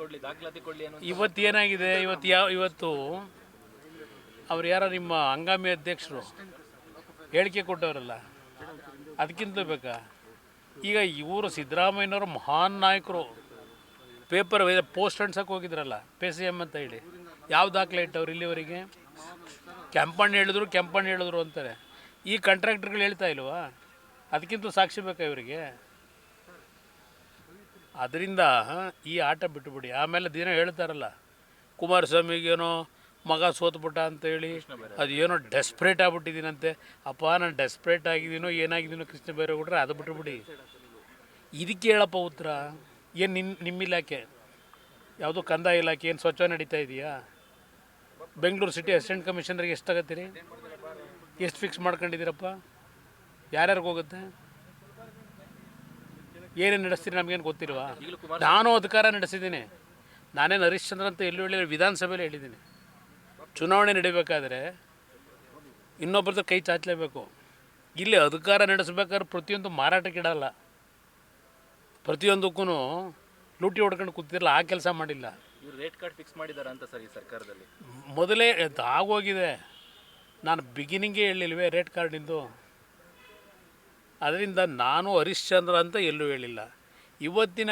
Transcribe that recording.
ಕೊಡ್ಲಿ, ದಾಖಲಾತಿ ಇವತ್ತು ಏನಾಗಿದೆ? ಇವತ್ತು ಯಾವ ಇವತ್ತು ಅವ್ರು ಯಾರೋ ನಿಮ್ಮ ಹಂಗಾಮಿ ಅಧ್ಯಕ್ಷರು ಹೇಳಿಕೆ ಕೊಟ್ಟವರಲ್ಲ ಅದಕ್ಕಿಂತ ಬೇಕಾ? ಈಗ ಇವರು ಸಿದ್ದರಾಮಯ್ಯನವರು ಮಹಾನ್ ನಾಯಕರು. ಪೇಪರ್ ಪೋಸ್ಟ್ ಅಂಡ್ಸಕ್ಕೆ ಹೋಗಿದ್ರಲ್ಲ, ಪೇ ಸಿ ಎಂ ಅಂತ ಹೇಳಿ. ಯಾವ ದಾಖಲೆ ಇಟ್ಟವ್ರು ಇಲ್ಲಿವರೆಗೆ? ಕೆಂಪಣ್ಣ ಹೇಳಿದ್ರು ಕೆಂಪಣ್ಣ ಹೇಳಿದ್ರು ಅಂತಾರೆ. ಈ ಕಾಂಟ್ರಾಕ್ಟರ್ಗಳು ಹೇಳ್ತಾ ಇಲ್ವಾ? ಅದಕ್ಕಿಂತ ಸಾಕ್ಷಿ ಬೇಕಾ ಇವರಿಗೆ? ಅದರಿಂದ ಈ ಆಟ ಬಿಟ್ಟುಬಿಡಿ. ಆಮೇಲೆ ದಿನ ಹೇಳ್ತಾರಲ್ಲ ಕುಮಾರಸ್ವಾಮಿಗೇನೋ ಮಗ ಸೋತ್ಬಿಟ್ಟ ಅಂತೇಳಿ ಅದು ಏನೋ ಡೆಸ್ಪ್ರೇಟ್ ಆಗ್ಬಿಟ್ಟಿದ್ದೀನಂತೆ ಅಪ್ಪ ನಾನು ಡೆಸ್ಪ್ರೇಟ್ ಆಗಿದ್ದೀನೋ ಏನಾಗಿದ್ದೀನೋ ಕೃಷ್ಣ ಬೈರೇಗೌಡ್ರೆ ಅದು ಬಿಟ್ಟುಬಿಡಿ. ಇದಕ್ಕೆ ಹೇಳಪ್ಪ ಉತ್ತರ ಏನು ನಿನ್ನ ನಿಮ್ಮ ಇಲಾಖೆ? ಯಾವುದೋ ಕಂದಾಯ ಇಲಾಖೆ ಏನು ಸ್ವಚ್ಛ ನಡೀತಾ ಇದೆಯಾ? ಬೆಂಗಳೂರು ಸಿಟಿ ಅಸಿಸ್ಟೆಂಟ್ ಕಮಿಷನರ್ಗೆ ಎಷ್ಟು ತಗತ್ತೀರಿ ಎಷ್ಟು ಫಿಕ್ಸ್ ಮಾಡ್ಕೊಂಡಿದ್ದೀರಪ್ಪ? ಯಾರ್ಯಾರಿಗೆ ಹೋಗುತ್ತೆ? ಏನೇನು ನಡೆಸ್ತೀರಿ ನಮಗೇನು ಗೊತ್ತಿಲ್ವಾ? ನಾನು ಅಧಿಕಾರ ನಡೆಸಿದ್ದೀನಿ. ನಾನೇನು ಹರಿಶ್ಚಂದ್ರ ಅಂತ ಎಲ್ಲೂ ಹೇಳಿಲ್ಲ ವಿಧಾನಸಭೆಯಲ್ಲಿ ಹೇಳಿದ್ದೀನಿ. ಚುನಾವಣೆ ನಡಿಬೇಕಾದ್ರೆ ಇನ್ನೊಬ್ಬರದ್ದು ಕೈ ಚಾಚಲೇಬೇಕು. ಇಲ್ಲಿ ಅಧಿಕಾರ ನಡೆಸಬೇಕಾದ್ರೆ ಪ್ರತಿಯೊಂದು ಮಾರಾಟಕ್ಕಿಡಲ್ಲ ಪ್ರತಿಯೊಂದಕ್ಕೂ ಲೂಟಿ ಹೊಡ್ಕೊಂಡು ಕೂತಿರಲ್ಲ ಆ ಕೆಲಸ ಮಾಡಿಲ್ಲ. ರೇಟ್ ಕಾರ್ಡ್ ಫಿಕ್ಸ್ ಮಾಡಿದ್ದಾರೆ ಅಂತ ಸರ್ ಈ ಸರ್ಕಾರದಲ್ಲಿ. ಮೊದಲೇ ಆಗೋಗಿದೆ. ನಾನು ಬಿಗಿನಿಂಗೇ ಹೇಳಿಲ್ವೇ ರೇಟ್ ಕಾರ್ಡಿಂದು ಅದರಿಂದ ನಾನು ಹರಿಶ್ಚಂದ್ರ ಅಂತ ಎಲ್ಲೂ ಹೇಳಿಲ್ಲ. ಇವತ್ತಿನ